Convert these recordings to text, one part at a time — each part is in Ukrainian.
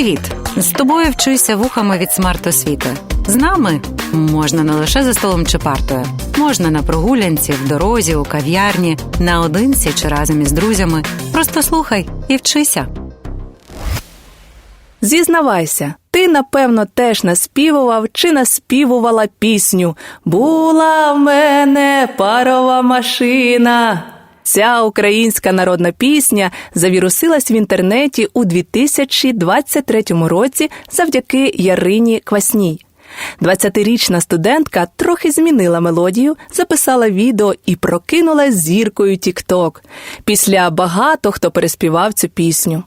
Привіт! З тобою вчуся вухами від смарт-освіти. З нами можна не лише за столом чи партою, можна на прогулянці, в дорозі, у кав'ярні, наодинці чи разом із друзями. Просто слухай і вчися. Зізнавайся, ти напевно теж наспівував чи наспівувала пісню Була в мене парова машина. Ця українська народна пісня завірусилась в інтернеті у 2023 році завдяки Ярині Квасній. 20-річна студентка трохи змінила мелодію, записала відео і прокинула зіркою TikTok. Після багато хто переспівав цю пісню.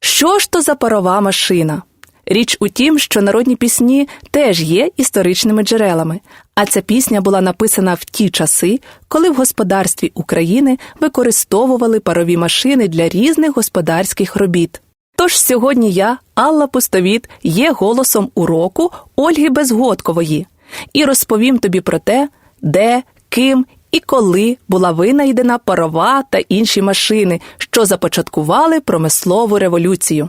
Що ж то за парова машина? Річ у тім, що народні пісні теж є історичними джерелами, а ця пісня була написана в ті часи, коли в господарстві України використовували парові машини для різних господарських робіт. Тож сьогодні я, Алла Пустовіт, є голосом уроку Ольги Безгодкової і розповім тобі про те, де, ким і коли була винайдена парова та інші машини, що започаткували промислову революцію.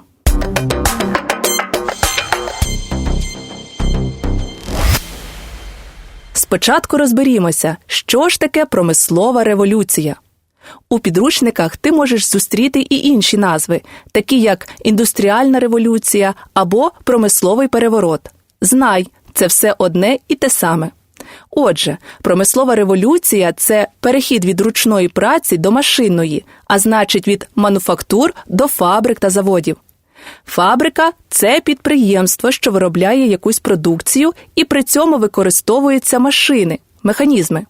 Спочатку розберімося, що ж таке промислова революція. У підручниках ти можеш зустріти і інші назви, такі як індустріальна революція або промисловий переворот. Знай, це все одне і те саме. Отже, промислова революція це перехід від ручної праці до машинної, а значить від мануфактур до фабрик та заводів. Фабрика це підприємство, що виробляє якусь продукцію, і при цьому використовуються машини, механізми.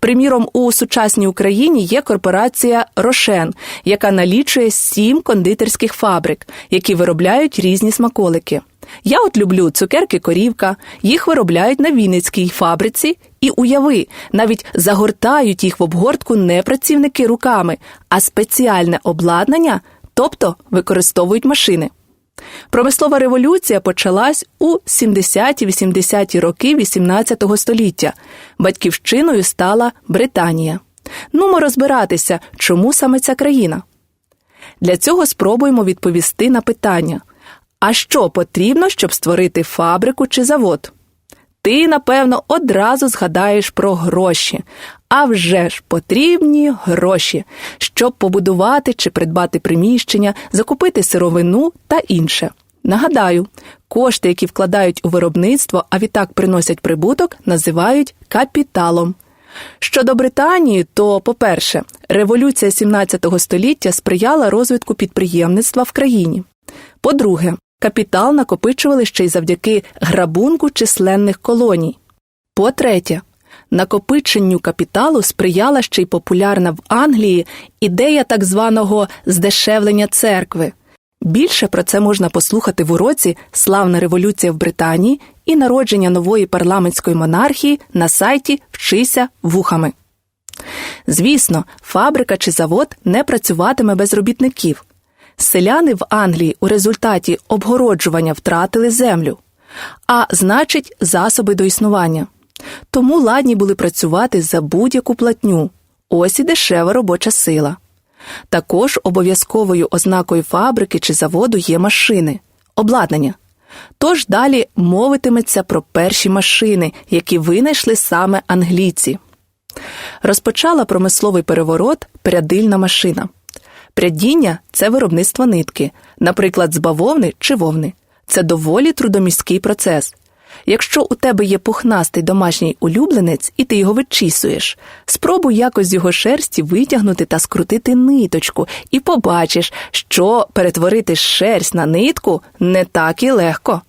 Приміром, у сучасній Україні є корпорація Рошен, яка налічує сім кондитерських фабрик, які виробляють різні смаколики. Я от люблю цукерки корівка, їх виробляють на Вінницькій фабриці, і уяви, навіть загортають їх в обгортку не працівники руками, а спеціальне обладнання, тобто використовують машини. Промислова революція почалась у 70-80-ті роки XVIII століття. Батьківщиною стала Британія. Нумо розбиратися, чому саме ця країна. Для цього спробуємо відповісти на питання: а що потрібно, щоб створити фабрику чи завод? Ти, напевно, одразу згадаєш про гроші. А вже ж потрібні гроші, щоб побудувати чи придбати приміщення, закупити сировину та інше. Нагадаю, кошти, які вкладають у виробництво, а відтак приносять прибуток, називають капіталом. Щодо Британії, то, по-перше, революція 17 століття сприяла розвитку підприємництва в країні. По-друге, капітал накопичували ще й завдяки грабунку численних колоній. По-третє, накопиченню капіталу сприяла ще й популярна в Англії ідея так званого здешевлення церкви. Більше про це можна послухати в уроці Славна революція в Британії і народження нової парламентської монархії на сайті Вчися вухами. Звісно, фабрика чи завод не працюватиме без робітників. Селяни в Англії у результаті обгороджування втратили землю, а значить, засоби до існування. Тому ладні були працювати за будь-яку платню. Ось і дешева робоча сила. Також обов'язковою ознакою фабрики чи заводу є машини, обладнання. Тож далі мовитиметься про перші машини, які винайшли саме англійці. Розпочала промисловий переворот прядильна машина. Прядіння це виробництво нитки, наприклад, з бавовни чи вовни. Це доволі трудоміський процес. Якщо у тебе є пухнастий домашній улюбленець і ти його вичісуєш, спробуй якось з його шерсті витягнути та скрутити ниточку, і побачиш, що перетворити шерсть на нитку не так і легко.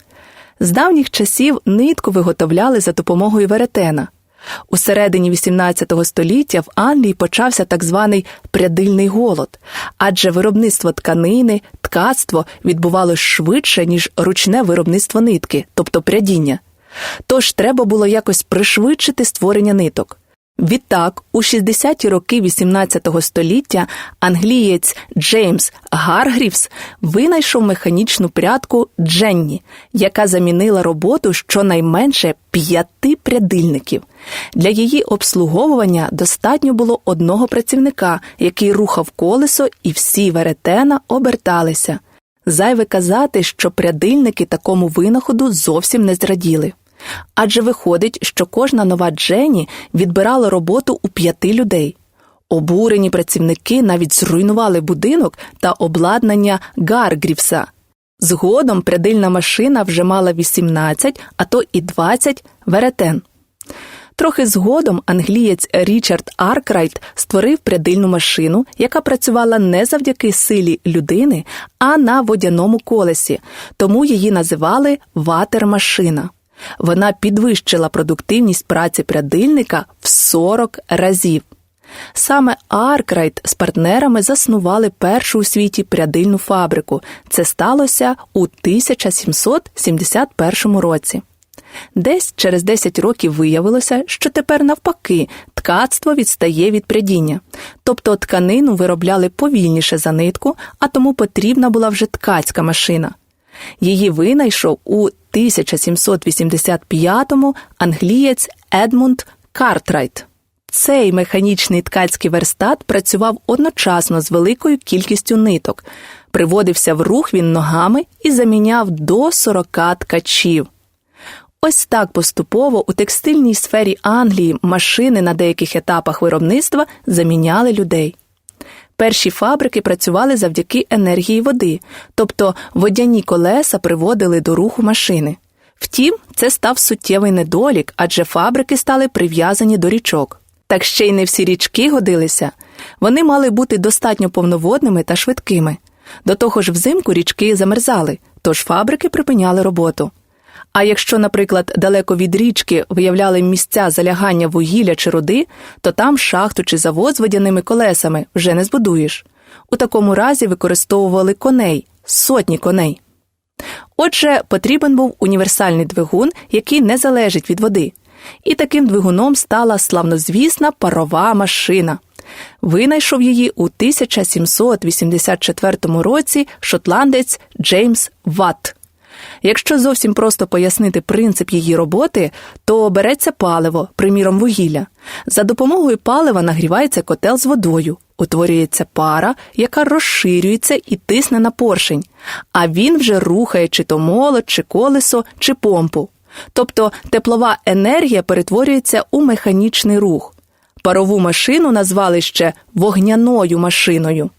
З давніх часів нитку виготовляли за допомогою веретена. У середині XVIII століття в Англії почався так званий прядильний голод, адже виробництво тканини, ткацтво відбувалося швидше, ніж ручне виробництво нитки, тобто прядіння. Тож треба було якось пришвидшити створення ниток. Відтак, у 60-ті роки XVIII століття англієць Джеймс Гаргрівс винайшов механічну прядку Дженні, яка замінила роботу щонайменше п'яти прядильників. Для її обслуговування достатньо було одного працівника, який рухав колесо, і всі веретена оберталися. Зайве казати, що прядильники такому винаходу зовсім не зраділи. Адже виходить, що кожна нова Джені відбирала роботу у п'яти людей. Обурені працівники навіть зруйнували будинок та обладнання Гаргрівса. Згодом прядильна машина вже мала 18, а то і 20 веретен. Трохи згодом англієць Річард Аркрайт створив прядильну машину, яка працювала не завдяки силі людини, а на водяному колесі, тому її називали ватер-машина. Вона підвищила продуктивність праці прядильника в 40 разів. Саме Аркрайт з партнерами заснували першу у світі прядильну фабрику. Це сталося у 1771 році. Десь через 10 років виявилося, що тепер навпаки ткацтво відстає від прядіння, тобто тканину виробляли повільніше за нитку, а тому потрібна була вже ткацька машина. Її винайшов у 1785-му англієць Едмунд Картрайт. Цей механічний ткацький верстат працював одночасно з великою кількістю ниток, приводився в рух він ногами і заміняв до 40 ткачів. Ось так поступово у текстильній сфері Англії машини на деяких етапах виробництва заміняли людей. Перші фабрики працювали завдяки енергії води, тобто водяні колеса приводили до руху машини. Втім, це став суттєвий недолік, адже фабрики стали прив'язані до річок. Так ще й не всі річки годилися. Вони мали бути достатньо повноводними та швидкими. До того ж, взимку річки замерзали, тож фабрики припиняли роботу. А якщо, наприклад, далеко від річки виявляли місця залягання вугілля чи руди, то там шахту чи завод з водяними колесами вже не збудуєш. У такому разі використовували коней, сотні коней. Отже, потрібен був універсальний двигун, який не залежить від води. І таким двигуном стала славнозвісна парова машина. Винайшов її у 1784 році шотландець Джеймс Ватт. Якщо зовсім просто пояснити принцип її роботи, то береться паливо, приміром вугілля. За допомогою палива нагрівається котел з водою, утворюється пара, яка розширюється і тисне на поршень, а він вже рухає чи то молот, чи колесо, чи помпу. Тобто теплова енергія перетворюється у механічний рух. Парову машину назвали ще вогняною машиною.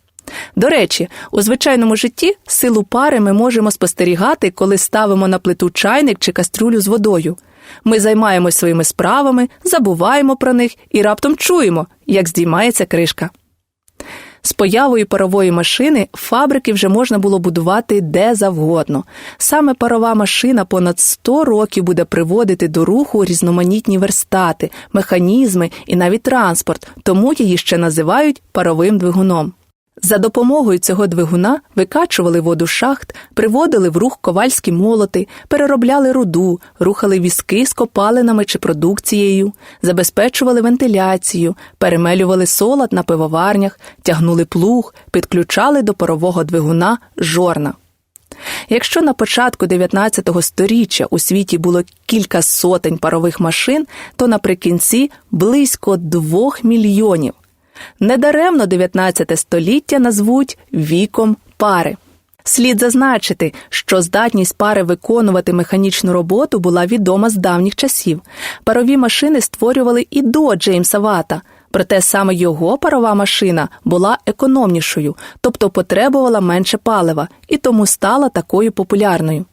До речі, у звичайному житті силу пари ми можемо спостерігати, коли ставимо на плиту чайник чи кастрюлю з водою. Ми займаємось своїми справами, забуваємо про них і раптом чуємо, як здіймається кришка. З появою парової машини фабрики вже можна було будувати де завгодно. Саме парова машина понад 100 років буде приводити до руху різноманітні верстати, механізми і навіть транспорт, тому її ще називають паровим двигуном. За допомогою цього двигуна викачували воду шахт, приводили в рух ковальські молоти, переробляли руду, рухали візки з копалинами чи продукцією, забезпечували вентиляцію, перемелювали солод на пивоварнях, тягнули плуг, підключали до парового двигуна жорна. Якщо на початку 19 століття у світі було кілька сотень парових машин, то наприкінці близько двох мільйонів. Недаремно 19 століття назвуть віком пари. Слід зазначити, що здатність пари виконувати механічну роботу була відома з давніх часів. Парові машини створювали і до Джеймса Вата, проте саме його парова машина була економнішою, тобто потребувала менше палива, і тому стала такою популярною.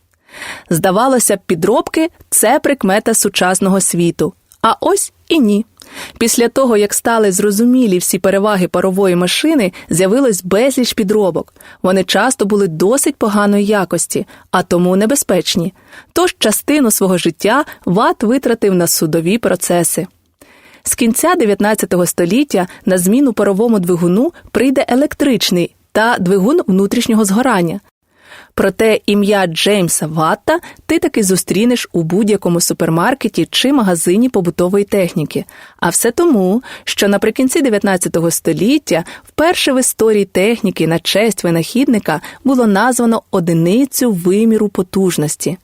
Здавалося б, підробки це прикмета сучасного світу. А ось і ні. Після того, як стали зрозумілі всі переваги парової машини, з'явилось безліч підробок. Вони часто були досить поганої якості, а тому небезпечні. Тож частину свого життя Ват витратив на судові процеси. З кінця 19 століття на зміну паровому двигуну прийде електричний та двигун внутрішнього згорання. Проте ім'я Джеймса Ватта ти таки зустрінеш у будь-якому супермаркеті чи магазині побутової техніки. А все тому, що наприкінці 19 століття вперше в історії техніки на честь винахідника було названо одиницю виміру потужності.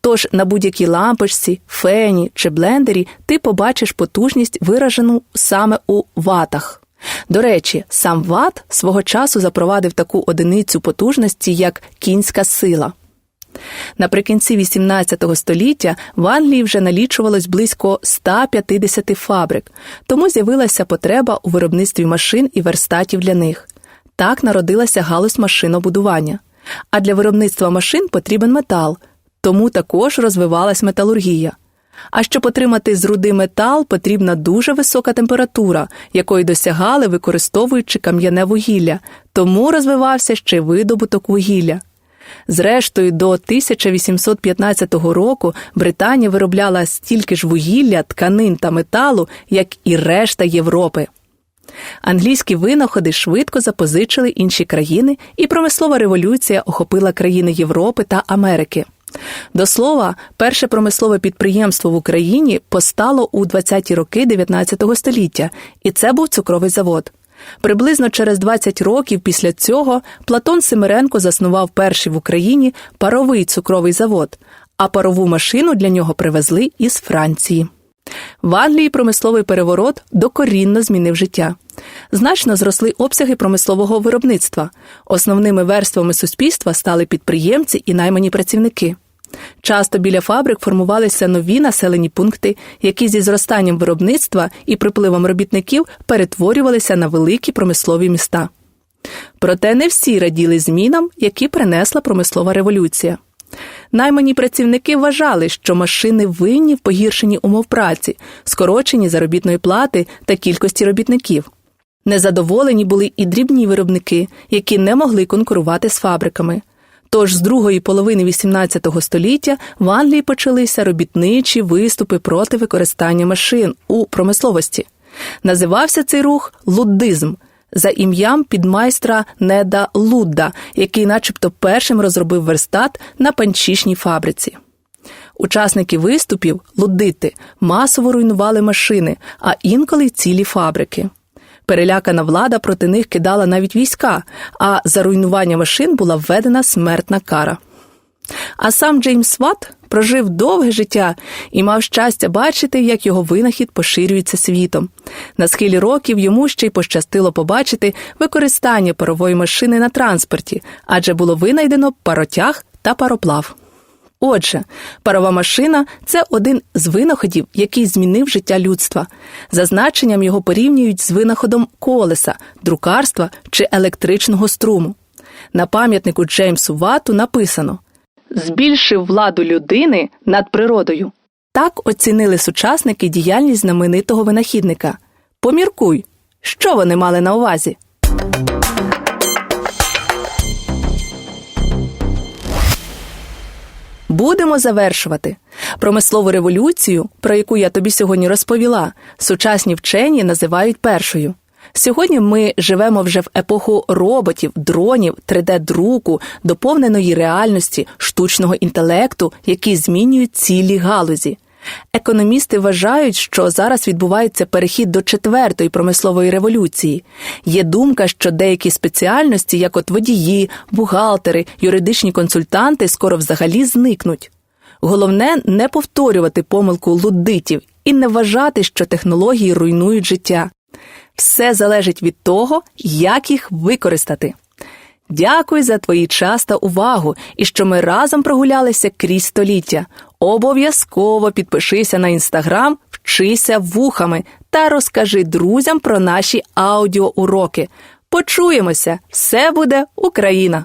Тож на будь-якій лампочці, фені чи блендері ти побачиш потужність, виражену саме у ватах. До речі, сам Ват свого часу запровадив таку одиницю потужності, як кінська сила. Наприкінці XVIII століття в Англії вже налічувалось близько 150 фабрик, тому з'явилася потреба у виробництві машин і верстатів для них. Так народилася галузь машинобудування. А для виробництва машин потрібен метал, тому також розвивалась металургія. А щоб отримати з руди метал, потрібна дуже висока температура, якої досягали, використовуючи кам'яне вугілля, тому розвивався ще видобуток вугілля. Зрештою, до 1815 року Британія виробляла стільки ж вугілля, тканин та металу, як і решта Європи. Англійські винаходи швидко запозичили інші країни, і промислова революція охопила країни Європи та Америки. До слова, перше промислове підприємство в Україні постало у 20-ті роки 19 століття, і це був цукровий завод. Приблизно через 20 років після цього Платон Семиренко заснував перший в Україні паровий цукровий завод, а парову машину для нього привезли із Франції. В Англії промисловий переворот докорінно змінив життя. Значно зросли обсяги промислового виробництва. Основними верствами суспільства стали підприємці і наймані працівники. Часто біля фабрик формувалися нові населені пункти, які зі зростанням виробництва і припливом робітників перетворювалися на великі промислові міста. Проте не всі раділи змінам, які принесла промислова революція. Наймані працівники вважали, що машини винні в погіршенні умов праці, скороченні заробітної плати та кількості робітників. Незадоволені були і дрібні виробники, які не могли конкурувати з фабриками. Тож з другої половини XVIII століття в Англії почалися робітничі виступи проти використання машин у промисловості. Називався цей рух луддизм за ім'ям підмайстра Неда Лудда, який, начебто, першим розробив верстат на панчішній фабриці. Учасники виступів, луддити, масово руйнували машини, а інколи цілі фабрики. Перелякана влада проти них кидала навіть війська, а за руйнування машин була введена смертна кара. А сам Джеймс Ватт прожив довге життя і мав щастя бачити, як його винахід поширюється світом. На схилі років йому ще й пощастило побачити використання парової машини на транспорті, адже було винайдено паротяг та пароплав. Отже, парова машина це один з винаходів, який змінив життя людства. За значенням його порівнюють з винаходом колеса, друкарства чи електричного струму. На пам'ятнику Джеймсу Вату написано збільшив владу людини над природою. Так оцінили сучасники діяльність знаменитого винахідника. Поміркуй, що вони мали на увазі. Будемо завершувати. Промислову революцію, про яку я тобі сьогодні розповіла, сучасні вчені називають першою. Сьогодні ми живемо вже в епоху роботів, дронів, 3D-друку, доповненої реальності, штучного інтелекту, які змінюють цілі галузі. Економісти вважають, що зараз відбувається перехід до четвертої промислової революції. Є думка, що деякі спеціальності, як от водії, бухгалтери, юридичні консультанти, скоро взагалі зникнуть. Головне не повторювати помилку лудитів і не вважати, що технології руйнують життя. Все залежить від того, як їх використати. Дякую за твої час та увагу і що ми разом прогулялися крізь століття. Обов'язково підпишися на інстаграм, вчися вухами та розкажи друзям про наші аудіоуроки. Почуємося! Все буде Україна!